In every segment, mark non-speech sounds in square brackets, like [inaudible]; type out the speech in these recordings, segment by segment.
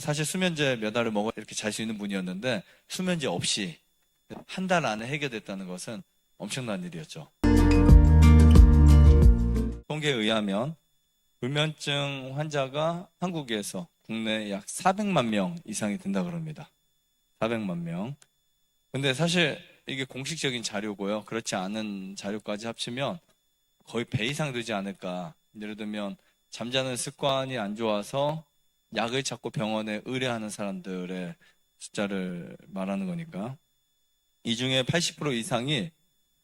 사실 수면제 몇 알을 먹어 이렇게 잘 수 있는 분이었는데 수면제 없이 한 달 안에 해결됐다는 것은 엄청난 일이었죠. 통계에 의하면 불면증 환자가 한국에서 국내 약 400만 명 이상이 된다 그럽니다. 400만 명. 근데 사실 이게 공식적인 자료고요. 그렇지 않은 자료까지 합치면 거의 배 이상 되지 않을까. 예를 들면 잠자는 습관이 안 좋아서 약을 찾고 병원에 의뢰하는 사람들의 숫자를 말하는 거니까. 이 중에 80% 이상이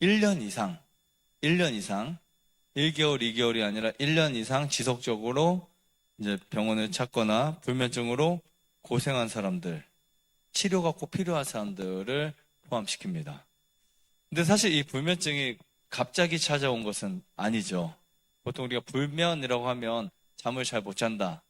1년 이상, 1년 이상, 1개월, 2개월이 아니라 1년 이상 지속적으로 이제 병원을 찾거나 불면증으로 고생한 사람들, 치료가 꼭 필요한 사람들을 포함시킵니다. 근데 사실 이 불면증이 갑자기 찾아온 것은 아니죠. 보통 우리가 불면이라고 하면 잠을 잘 못 잔다.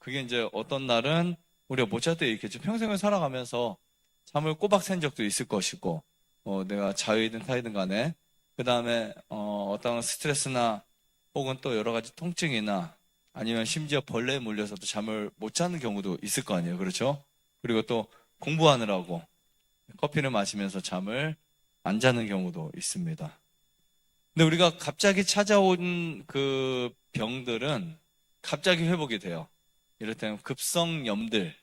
그게 이제 어떤 날은 우리가 못잘때 있겠죠. 평생을 살아가면서 잠을 꼬박 샌 적도 있을 것이고, 어, 내가 자유이든 타이든 간에, 그 다음에, 어, 어떤 스트레스나 혹은 또 여러 가지 통증이나 아니면 심지어 벌레에 물려서도 잠을 못 자는 경우도 있을 거 아니에요. 그렇죠? 그리고 또 공부하느라고 커피를 마시면서 잠을 안 자는 경우도 있습니다. 근데 우리가 갑자기 찾아온 그 병들은 갑자기 회복이 돼요. 이를테면 급성염들,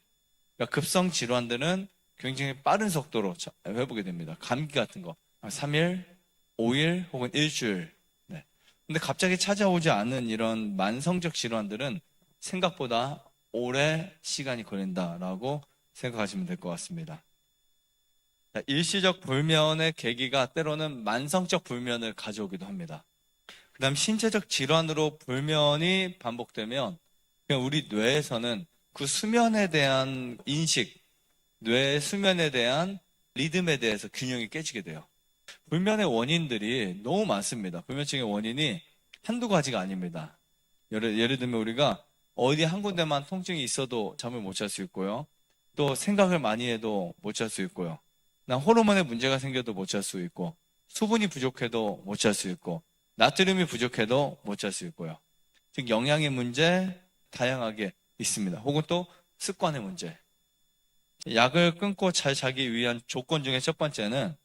그러니까 급성 질환들은 굉장히 빠른 속도로 자- 회복이 됩니다. 감기 같은 거, 3일, 5일 혹은 일주일. 네. 근데 갑자기 찾아오지 않은 이런 만성적 질환들은 생각보다 오래 시간이 걸린다라고 생각하시면 될 것 같습니다. 자, 일시적 불면의 계기가 때로는 만성적 불면을 가져오기도 합니다. 그 다음 신체적 질환으로 불면이 반복되면 그냥 우리 뇌에서는 그 수면에 대한 인식, 뇌의 수면에 대한 리듬에 대해서 균형이 깨지게 돼요. 불면의 원인들이 너무 많습니다. 불면증의 원인이 한두 가지가 아닙니다. 예를, 예를 들면 우리가 어디 한 군데만 통증이 있어도 잠을 못 잘 수 있고요. 또 생각을 많이 해도 못 잘 수 있고요. 나 호르몬에 문제가 생겨도 못 잘 수 있고, 수분이 부족해도 못 잘 수 있고, 나트륨이 부족해도 못 잘 수 있고요. 즉 영양의 문제 다양하게 있습니다. 혹은 또 습관의 문제. 약을 끊고 잘 자기 위한 조건 중에 첫 번째는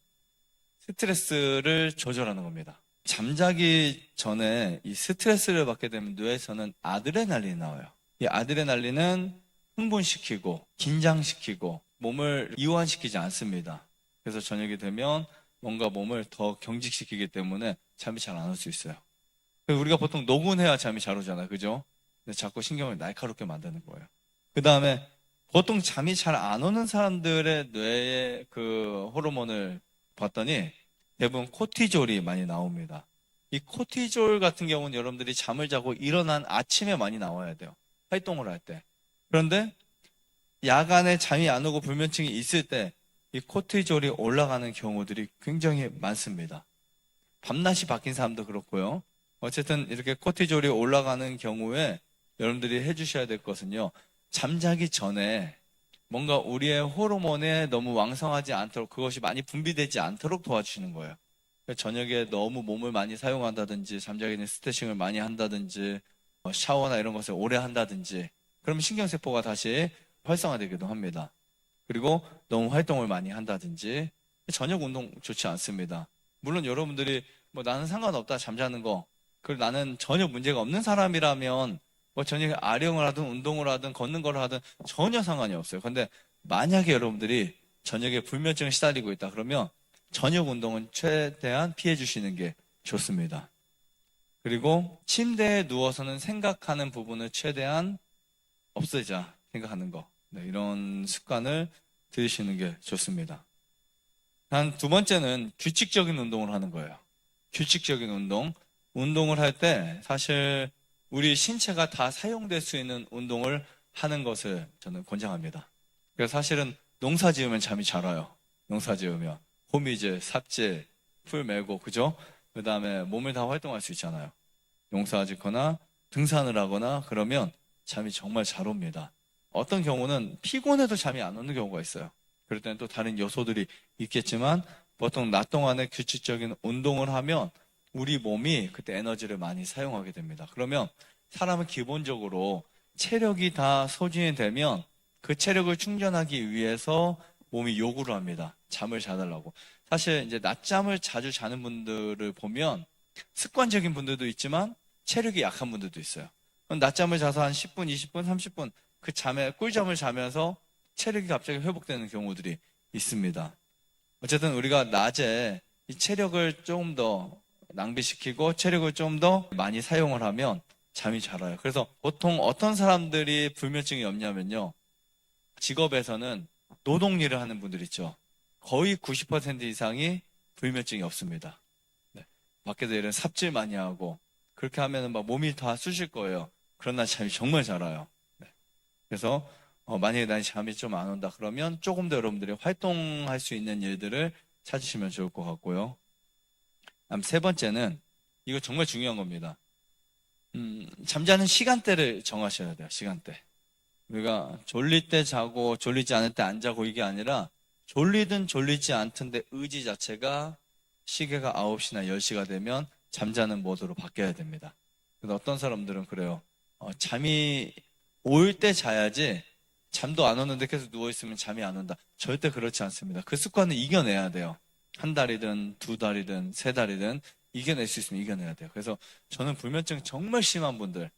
스트레스를 조절하는 겁니다. 잠자기 전에 이 스트레스를 받게 되면 뇌에서는 아드레날린이 나와요. 이 아드레날린은 흥분시키고 긴장시키고 몸을 이완시키지 않습니다. 그래서 저녁이 되면 뭔가 몸을 더 경직시키기 때문에 잠이 잘 안 올 수 있어요. 우리가 보통 노곤해야 잠이 잘 오잖아요. 그죠? 자꾸 신경을 날카롭게 만드는 거예요. 그 다음에 보통 잠이 잘 안 오는 사람들의 뇌의 그 호르몬을 봤더니 대부분 코티졸이 많이 나옵니다. 이 코티졸 같은 경우는 여러분들이 잠을 자고 일어난 아침에 많이 나와야 돼요. 활동을 할 때. 그런데 야간에 잠이 안 오고 불면증이 있을 때 이 코티졸이 올라가는 경우들이 굉장히 많습니다. 밤낮이 바뀐 사람도 그렇고요. 어쨌든 이렇게 코티졸이 올라가는 경우에 여러분들이 해주셔야 될 것은요. 잠자기 전에 뭔가 우리의 호르몬에 너무 왕성하지 않도록 그것이 많이 분비되지 않도록 도와주시는 거예요. 그러니까 저녁에 너무 몸을 많이 사용한다든지 잠자기 전에 스트레칭을 많이 한다든지 어, 샤워나 이런 것을 오래 한다든지 그러면 신경세포가 다시 활성화되기도 합니다. 그리고 너무 활동을 많이 한다든지 저녁 운동 좋지 않습니다. 물론 여러분들이 뭐 나는 상관없다 잠자는 거 그리고 나는 전혀 문제가 없는 사람이라면 뭐 저녁에 아령을 하든 운동을 하든 걷는 걸 하든 전혀 상관이 없어요. 근데 만약에 여러분들이 저녁에 불면증에 시달리고 있다 그러면 저녁 운동은 최대한 피해 주시는 게 좋습니다. 그리고 침대에 누워서는 생각하는 부분을 최대한 없애자 생각하는 거. 네, 이런 습관을 들이시는 게 좋습니다. 한 두 번째는 규칙적인 운동을 하는 거예요. 규칙적인 운동. 운동을 할 때 사실 우리 신체가 다 사용될 수 있는 운동을 하는 것을 저는 권장합니다. 그래서 사실은 농사 지으면 잠이 잘 와요. 농사 지으면. 호미질, 삽질, 풀 메고, 그죠? 그 다음에 몸을 다 활동할 수 있잖아요. 농사 짓거나 등산을 하거나 그러면 잠이 정말 잘 옵니다. 어떤 경우는 피곤해도 잠이 안 오는 경우가 있어요. 그럴 때는 또 다른 요소들이 있겠지만 보통 낮 동안에 규칙적인 운동을 하면 우리 몸이 그때 에너지를 많이 사용하게 됩니다. 그러면 사람은 기본적으로 체력이 다 소진이 되면 그 체력을 충전하기 위해서 몸이 요구를 합니다. 잠을 자달라고. 사실 이제 낮잠을 자주 자는 분들을 보면 습관적인 분들도 있지만 체력이 약한 분들도 있어요. 낮잠을 자서 한 10분, 20분, 30분 그 잠에 꿀잠을 자면서 체력이 갑자기 회복되는 경우들이 있습니다. 어쨌든 우리가 낮에 이 체력을 조금 더 낭비시키고 체력을 좀 더 많이 사용을 하면 잠이 잘 와요. 그래서 보통 어떤 사람들이 불면증이 없냐면요. 직업에서는 노동 일을 하는 분들 있죠. 거의 90% 이상이 불면증이 없습니다. 네. 밖에서 일은 삽질 많이 하고 그렇게 하면은 막 몸이 다 쑤실 거예요. 그러나 잠이 정말 잘 와요. 네. 그래서 어, 만약에 난 잠이 좀 안 온다 그러면 조금 더 여러분들이 활동할 수 있는 일들을 찾으시면 좋을 것 같고요. 세 번째는 이거 정말 중요한 겁니다. 음, 잠자는 시간대를 정하셔야 돼요. 시간대. 우리가 졸릴 때 자고 졸리지 않을 때 안 자고 이게 아니라 졸리든 졸리지 않던데 의지 자체가 시계가 9시나 10시가 되면 잠자는 모드로 바뀌어야 됩니다. 근데 어떤 사람들은 그래요. 어, 잠이 올 때 자야지 잠도 안 오는데 계속 누워있으면 잠이 안 온다. 절대 그렇지 않습니다. 그 습관을 이겨내야 돼요. 한 달이든 두 달이든 세 달이든 이겨낼 수 있으면 이겨내야 돼요. 그래서 저는 불면증 정말 심한 분들,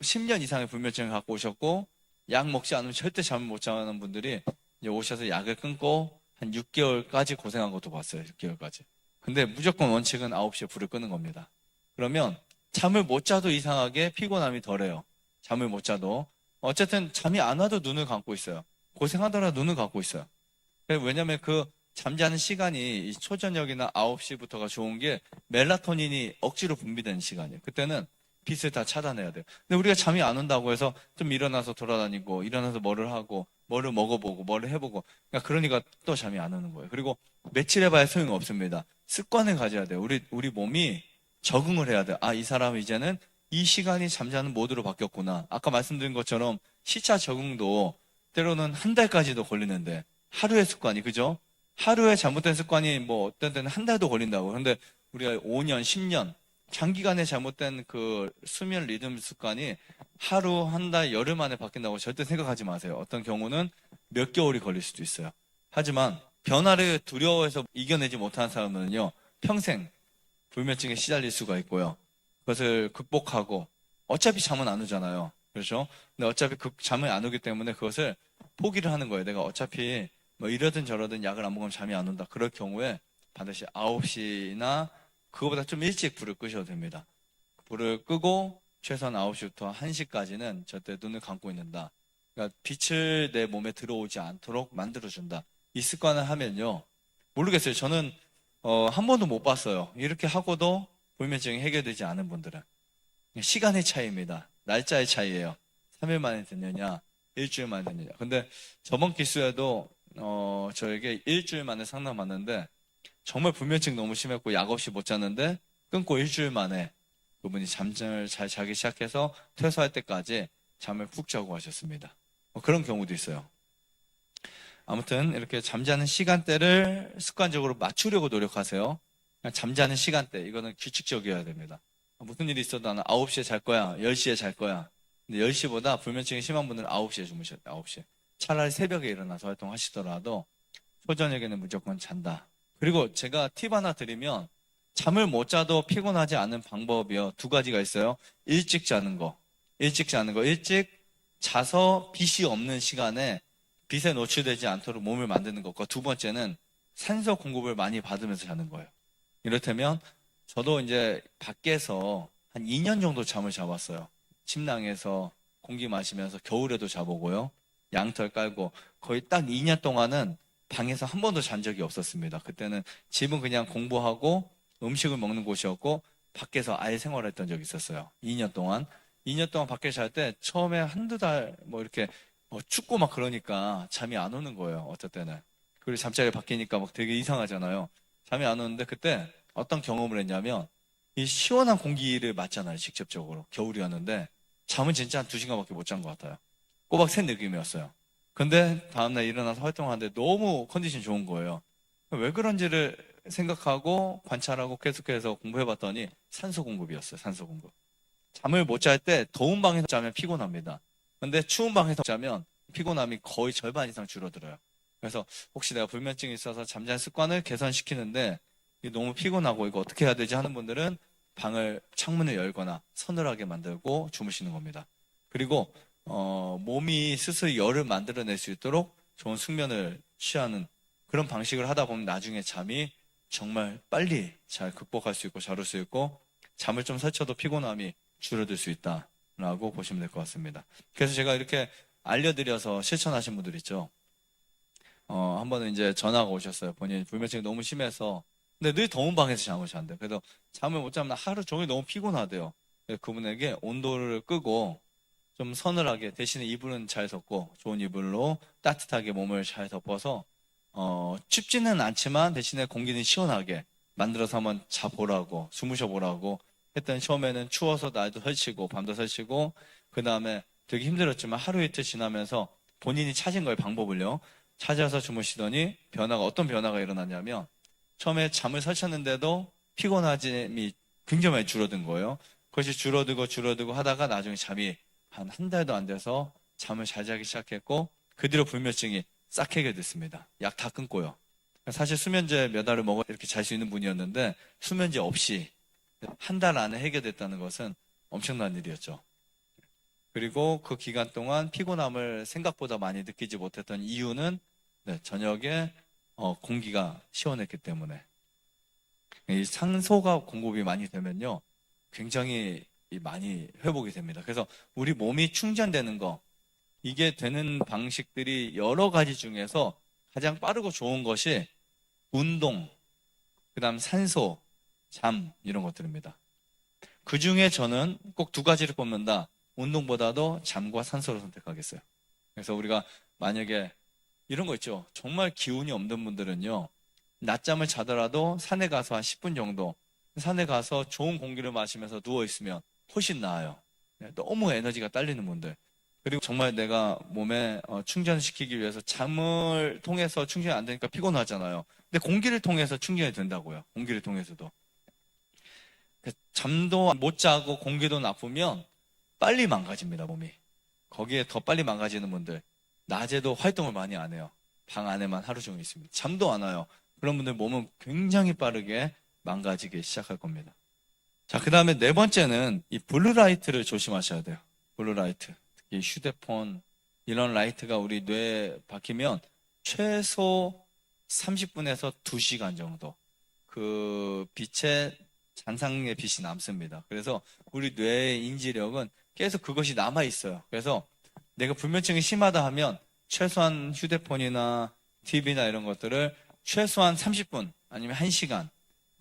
10년 이상의 불면증을 갖고 오셨고, 약 먹지 않으면 절대 잠을 못 자는 분들이 오셔서 약을 끊고 한 6개월까지 고생한 것도 봤어요. 6개월까지. 근데 무조건 원칙은 9시에 불을 끄는 겁니다. 그러면 잠을 못 자도 이상하게 피곤함이 덜해요. 잠을 못 자도. 어쨌든 잠이 안 와도 눈을 감고 있어요. 고생하더라도 눈을 감고 있어요. 왜냐면 그 잠자는 시간이 이 초저녁이나 9시부터가 좋은 게 멜라토닌이 억지로 분비되는 시간이에요. 그때는 빛을 다 차단해야 돼요. 근데 우리가 잠이 안 온다고 해서 좀 일어나서 돌아다니고 일어나서 뭐를 하고 뭐를 먹어보고 뭐를 해보고 그러니까 그러니까 또 잠이 안 오는 거예요. 그리고 며칠 해봐야 소용 없습니다. 습관을 가져야 돼요. 우리 우리 몸이 적응을 해야 돼요. 아 이 사람 이제는 이 시간이 잠자는 모드로 바뀌었구나. 아까 말씀드린 것처럼 시차 적응도 때로는 한 달까지도 걸리는데 하루의 습관이 그죠? 하루에 잘못된 습관이 뭐 어떤 때는 한 달도 걸린다고. 그런데 우리가 5년, 10년 장기간에 잘못된 그 수면 리듬 습관이 하루, 한 달, 열흘 만에 바뀐다고 절대 생각하지 마세요. 어떤 경우는 몇 개월이 걸릴 수도 있어요. 하지만 변화를 두려워해서 이겨내지 못하는 사람은요, 평생 불면증에 시달릴 수가 있고요. 그것을 극복하고 어차피 잠은 안 오잖아요. 그렇죠? 근데 어차피 그 잠이 안 오기 때문에 그것을 포기를 하는 거예요. 내가 어차피 뭐 이러든 저러든 약을 안 먹으면 잠이 안 온다. 그럴 경우에 반드시 9시나 그거보다 좀 일찍 불을 끄셔도 됩니다. 불을 끄고 최소한 9시부터 1시까지는 절대 눈을 감고 있는다. 그러니까 빛을 내 몸에 들어오지 않도록 만들어준다. 이 습관을 하면요. 모르겠어요. 저는 어, 한 번도 못 봤어요. 이렇게 하고도 불면증이 해결되지 않은 분들은. 시간의 차이입니다. 날짜의 차이예요. 3일 만에 듣느냐, 일주일 만에 듣느냐. 근데 저번 기수에도 어, 저에게 일주일 만에 상담 왔는데 정말 불면증 너무 심했고 약 없이 못 잤는데 끊고 일주일 만에 그분이 잠을 잘 자기 시작해서 퇴소할 때까지 잠을 푹 자고 하셨습니다. 뭐 그런 경우도 있어요. 아무튼 이렇게 잠자는 시간대를 습관적으로 맞추려고 노력하세요. 잠자는 시간대 이거는 규칙적이어야 됩니다. 무슨 일이 있어도 나는 9시에 잘 거야, 10시에 잘 거야. 근데 10시보다 불면증이 심한 분들은 9시에 주무셔야 돼요. 9시에. 차라리 새벽에 일어나서 활동하시더라도 초저녁에는 무조건 잔다. 그리고 제가 팁 하나 드리면 잠을 못 자도 피곤하지 않은 방법이요. 두 가지가 있어요. 일찍 자는 거. 일찍 자는 거. 일찍 자서 빛이 없는 시간에 빛에 노출되지 않도록 몸을 만드는 것과 두 번째는 산소 공급을 많이 받으면서 자는 거예요. 이렇다면 저도 이제 밖에서 한 2년 정도 잠을 자봤어요. 침낭에서 공기 마시면서 겨울에도 자보고요. 양털 깔고 거의 딱 2년 동안은 방에서 한 번도 잔 적이 없었습니다. 그때는 집은 그냥 공부하고 음식을 먹는 곳이었고 밖에서 아예 생활했던 적이 있었어요. 2년 동안. 2년 동안 밖에 잘 때 처음에 한두 달 뭐 이렇게 뭐 춥고 막 그러니까 잠이 안 오는 거예요. 어떨 때는. 그리고 잠자리 바뀌니까 막 되게 이상하잖아요. 잠이 안 오는데 그때 어떤 경험을 했냐면 이 시원한 공기를 맞잖아요. 직접적으로. 겨울이었는데 잠은 진짜 한두 시간밖에 못 잔 것 같아요. 꼬박 샌 느낌이었어요. 근데 다음날 일어나서 활동하는데 너무 컨디션 좋은 거예요. 왜 그런지를 생각하고 관찰하고 계속해서 공부해봤더니 산소 공급이었어요. 산소 공급. 잠을 못 잘 때 더운 방에서 자면 피곤합니다. 근데 추운 방에서 자면 피곤함이 거의 절반 이상 줄어들어요. 그래서 혹시 내가 불면증이 있어서 잠자는 습관을 개선시키는데 너무 피곤하고 이거 어떻게 해야 되지 하는 분들은 방을 창문을 열거나 서늘하게 만들고 주무시는 겁니다. 그리고 어, 몸이 스스로 열을 만들어낼 수 있도록 좋은 숙면을 취하는 그런 방식을 하다 보면 나중에 잠이 정말 빨리 잘 극복할 수 있고 잘 올 수 있고 잠을 좀 설쳐도 피곤함이 줄어들 수 있다라고 보시면 될 것 같습니다. 그래서 제가 이렇게 알려드려서 실천하신 분들 있죠. 어, 한 번은 이제 전화가 오셨어요. 본인 불면증이 너무 심해서 근데 늘 더운 방에서 잠을 잔대요. 그래서 잠을 못 자면 하루 종일 너무 피곤하대요. 그분에게 온도를 끄고 좀 서늘하게 대신에 이불은 잘 덮고 좋은 이불로 따뜻하게 몸을 잘 덮어서 어, 춥지는 않지만 대신에 공기는 시원하게 만들어서 한번 자보라고 주무셔 보라고 했더니 처음에는 추워서 날도 설치고 밤도 설치고 그 다음에 되게 힘들었지만 하루 이틀 지나면서 본인이 찾은 거예요 방법을요. 찾아서 주무시더니 변화가 어떤 변화가 일어났냐면 처음에 잠을 설쳤는데도 피곤함이 굉장히 많이 줄어든 거예요. 그것이 줄어들고 줄어들고 하다가 나중에 잠이 한 한 달도 안 돼서 잠을 잘 자기 시작했고 그 뒤로 불면증이 싹 해결됐습니다. 약 다 끊고요. 사실 수면제 몇 알을 먹어 이렇게 잘 수 있는 분이었는데 수면제 없이 한 달 안에 해결됐다는 것은 엄청난 일이었죠. 그리고 그 기간 동안 피곤함을 생각보다 많이 느끼지 못했던 이유는 네, 저녁에 어, 공기가 시원했기 때문에 이 산소가 공급이 많이 되면요 굉장히 이 많이 회복이 됩니다. 그래서 우리 몸이 충전되는 거 이게 되는 방식들이 여러 가지 중에서 가장 빠르고 좋은 것이 운동, 그다음 산소, 잠 이런 것들입니다. 그 중에 저는 꼭 두 가지를 뽑는다. 운동보다도 잠과 산소를 선택하겠어요. 그래서 우리가 만약에 이런 거 있죠. 정말 기운이 없는 분들은요. 낮잠을 자더라도 산에 가서 한 10분 정도 산에 가서 좋은 공기를 마시면서 누워 있으면 훨씬 나아요. 네, 너무 에너지가 딸리는 분들. 그리고 정말 내가 몸에 어, 충전시키기 위해서 잠을 통해서 충전이 안 되니까 피곤하잖아요. 근데 공기를 통해서 충전이 된다고요. 공기를 통해서도. 그 잠도 못 자고 공기도 나쁘면 빨리 망가집니다, 몸이. 거기에 더 빨리 망가지는 분들. 낮에도 활동을 많이 안 해요. 방 안에만 하루 종일 있습니다. 잠도 안 와요. 그런 분들 몸은 굉장히 빠르게 망가지기 시작할 겁니다. 자, 그 다음에 네 번째는 이 블루라이트를 조심하셔야 돼요. 블루라이트. 특히 휴대폰, 이런 라이트가 우리 뇌에 박히면 최소 30분에서 2시간 정도 그 빛의 잔상의 빛이 남습니다. 그래서 우리 뇌의 인지력은 계속 그것이 남아 있어요. 그래서 내가 불면증이 심하다 하면 최소한 휴대폰이나 TV나 이런 것들을 최소한 30분 아니면 1시간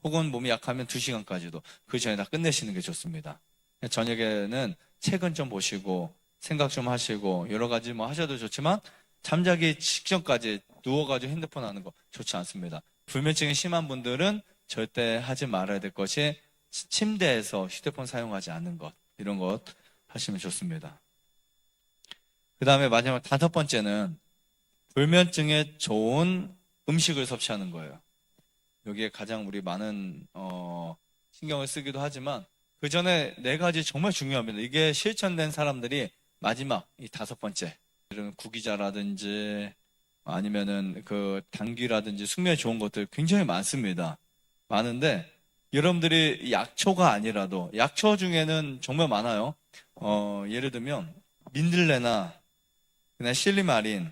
혹은 몸이 약하면 2시간까지도 그 전에 다 끝내시는 게 좋습니다. 저녁에는 책은 좀 보시고 생각 좀 하시고 여러 가지 뭐 하셔도 좋지만 잠자기 직전까지 누워가지고 핸드폰 하는 거 좋지 않습니다. 불면증이 심한 분들은 절대 하지 말아야 될 것이 침대에서 휴대폰 사용하지 않는 것 이런 것 하시면 좋습니다. 그 다음에 마지막 다섯 번째는 불면증에 좋은 음식을 섭취하는 거예요. 여기에 가장 우리 많은 어, 신경을 쓰기도 하지만 그 전에 네 가지 정말 중요합니다. 이게 실천된 사람들이 마지막 이 다섯 번째 이런 구기자라든지 아니면은 그 당귀라든지 숙면에 좋은 것들 굉장히 많습니다. 많은데 여러분들이 약초가 아니라도 약초 중에는 정말 많아요. 어, 예를 들면 민들레나 그냥 실리마린,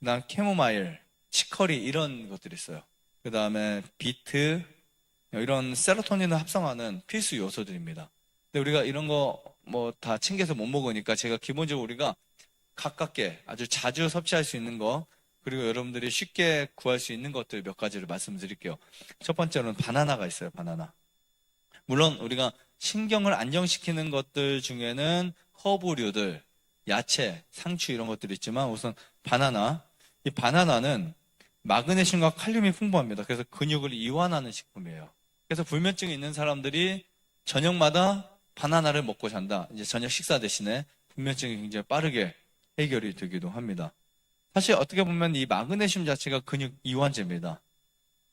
그다음 캐모마일, 치커리 이런 것들이 있어요. 그 다음에 비트 이런 세로토닌을 합성하는 필수 요소들입니다. 근데 우리가 이런 거 뭐 다 챙겨서 못 먹으니까 제가 기본적으로 우리가 가깝게 아주 자주 섭취할 수 있는 거 그리고 여러분들이 쉽게 구할 수 있는 것들 몇 가지를 말씀드릴게요. 첫 번째로는 바나나가 있어요. 바나나. 물론 우리가 신경을 안정시키는 것들 중에는 허브류들, 야채, 상추 이런 것들이 있지만 우선 바나나. 이 바나나는 마그네슘과 칼륨이 풍부합니다. 그래서 근육을 이완하는 식품이에요. 그래서 불면증이 있는 사람들이 저녁마다 바나나를 먹고 잔다. 이제 저녁 식사 대신에 불면증이 굉장히 빠르게 해결이 되기도 합니다. 사실 어떻게 보면 이 마그네슘 자체가 근육 이완제입니다.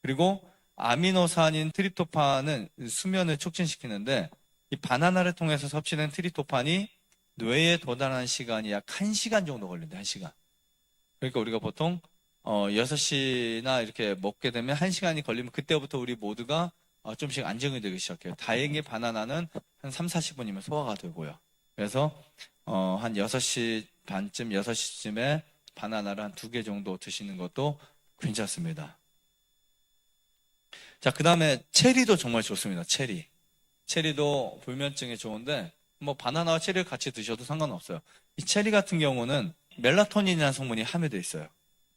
그리고 아미노산인 트립토판은 수면을 촉진시키는데 이 바나나를 통해서 섭취된 트립토판이 뇌에 도달하는 시간이 약 1시간 정도 걸린다. 1시간. 그러니까 우리가 보통 어 6시나 이렇게 먹게 되면 1시간이 걸리면 그때부터 우리 모두가 어, 좀씩 안정이 되기 시작해요. 다행히 바나나는 한 3, 40분이면 소화가 되고요. 그래서 어, 한 6시 반쯤, 6시쯤에 바나나를 한 두 개 정도 드시는 것도 괜찮습니다. 자, 그 다음에 체리도 정말 좋습니다. 체리. 체리도 불면증에 좋은데, 뭐, 바나나와 체리를 같이 드셔도 상관없어요. 이 체리 같은 경우는 멜라토닌이라는 성분이 함유되어 있어요.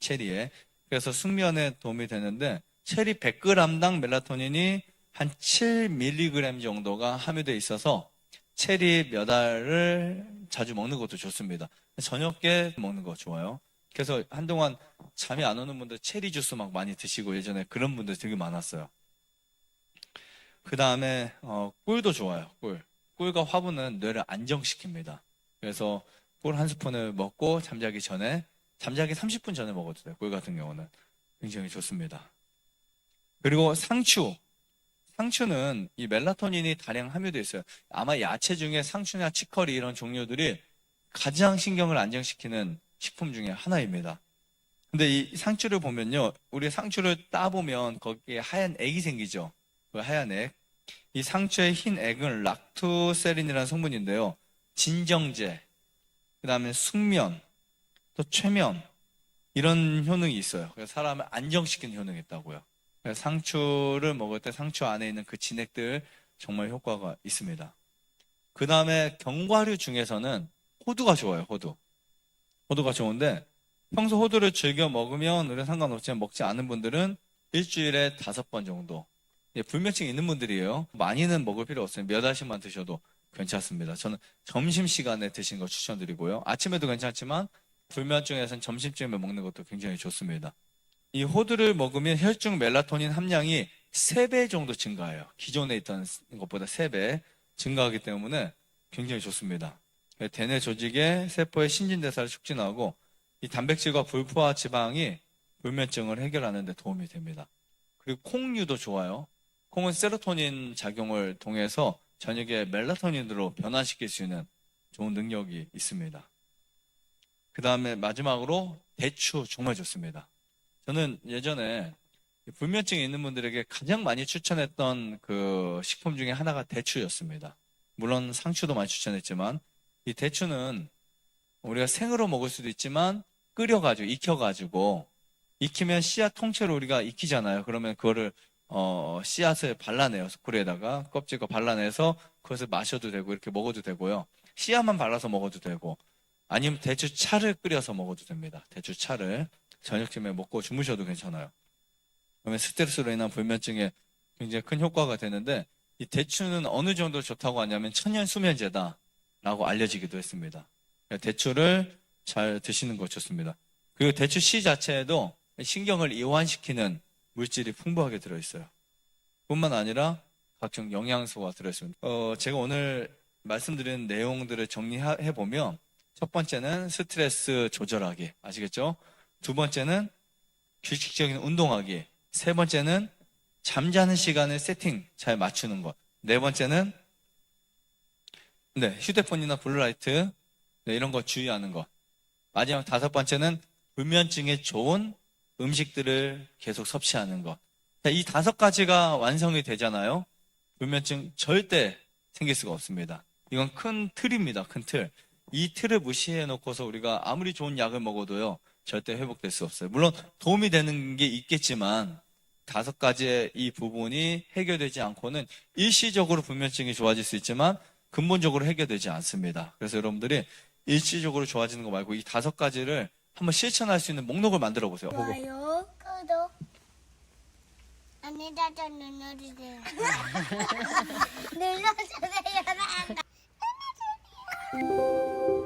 체리에. 그래서 숙면에 도움이 되는데, 체리 100g당 멜라토닌이 한 7mg 정도가 함유되어 있어서, 체리 몇 알을 자주 먹는 것도 좋습니다. 저녁에 먹는 거 좋아요. 그래서 한동안 잠이 안 오는 분들 체리 주스 막 많이 드시고 예전에 그런 분들 되게 많았어요. 그 다음에 어, 꿀도 좋아요. 꿀. 꿀과 화분은 뇌를 안정시킵니다. 그래서 꿀 한 스푼을 먹고 잠자기 전에 잠자기 30분 전에 먹어도 돼요. 꿀 같은 경우는 굉장히 좋습니다. 그리고 상추. 상추는 이 멜라토닌이 다량 함유되어 있어요. 아마 야채 중에 상추나 치커리 이런 종류들이 가장 신경을 안정시키는 식품 중에 하나입니다. 근데 이 상추를 보면요. 우리 상추를 따보면 거기에 하얀 액이 생기죠. 그 하얀 액. 이 상추의 흰 액은 락토세린이라는 성분인데요. 진정제, 그 다음에 숙면, 또 최면, 이런 효능이 있어요. 사람을 안정시키는 효능이 있다고요. 상추를 먹을 때 상추 안에 있는 그 진액들 정말 효과가 있습니다. 그 다음에 견과류 중에서는 호두가 좋아요, 호두. 호두가 좋은데 평소 호두를 즐겨 먹으면 우리 상관없지만 먹지 않은 분들은 일주일에 다섯 번 정도. 예, 불면증 있는 분들이에요. 많이는 먹을 필요 없어요. 몇 알씩만 드셔도 괜찮습니다. 저는 점심 시간에 드시는 거 추천드리고요. 아침에도 괜찮지만 불면증에서는 점심쯤에 먹는 것도 굉장히 좋습니다. 이 호두를 먹으면 혈중 멜라토닌 함량이 3배 정도 증가해요. 기존에 있던 것보다 3배 증가하기 때문에 굉장히 좋습니다. 대뇌 조직의 세포의 신진대사를 촉진하고 이 단백질과 불포화 지방이 불면증을 해결하는 데 도움이 됩니다. 그리고 콩류도 좋아요. 콩은 세로토닌 작용을 통해서 저녁에 멜라토닌으로 변화시킬 수 있는 좋은 능력이 있습니다. 그 다음에 마지막으로 대추 정말 좋습니다. 저는 예전에 불면증이 있는 분들에게 가장 많이 추천했던 그 식품 중에 하나가 대추였습니다. 물론 상추도 많이 추천했지만 이 대추는 우리가 생으로 먹을 수도 있지만 끓여가지고 익혀가지고 익히면 씨앗 통째로 우리가 익히잖아요. 그러면 그거를 어, 씨앗을 발라내요. 스쿨에다가 껍질과 발라내서 그것을 마셔도 되고 이렇게 먹어도 되고요. 씨앗만 발라서 먹어도 되고 아니면 대추 차를 끓여서 먹어도 됩니다. 대추 차를 저녁쯤에 먹고 주무셔도 괜찮아요. 그러면 스트레스로 인한 불면증에 굉장히 큰 효과가 되는데 이 대추는 어느 정도 좋다고 하냐면 천연 수면제다라고 알려지기도 했습니다. 그러니까 대추를 잘 드시는 거 좋습니다. 그리고 대추 씨 자체에도 신경을 이완시키는 물질이 풍부하게 들어있어요. 뿐만 아니라 각종 영양소가 들어있습니다. 어, 제가 오늘 말씀드린 내용들을 정리해 보면 첫 번째는 스트레스 조절하기 아시겠죠? 두 번째는 규칙적인 운동하기. 세 번째는 잠자는 시간을 세팅 잘 맞추는 것. 네 번째는 네, 휴대폰이나 블루라이트 네, 이런 거 주의하는 것. 마지막 다섯 번째는 불면증에 좋은 음식들을 계속 섭취하는 것. 이 다섯 가지가 완성이 되잖아요. 불면증 절대 생길 수가 없습니다. 이건 큰 틀입니다. 큰 틀. 이 틀을 무시해 놓고서 우리가 아무리 좋은 약을 먹어도요. 절대 회복될 수 없어요. 물론 도움이 되는 게 있겠지만 다섯 가지의 이 부분이 해결되지 않고는 일시적으로 불면증이 좋아질 수 있지만 근본적으로 해결되지 않습니다. 그래서 여러분들이 일시적으로 좋아지는 거 말고 이 다섯 가지를 한번 실천할 수 있는 목록을 만들어 보세요. 좋아요, 구독. 안내자전 눌러주세요. [laughs] 눌러주세요. [laughs] you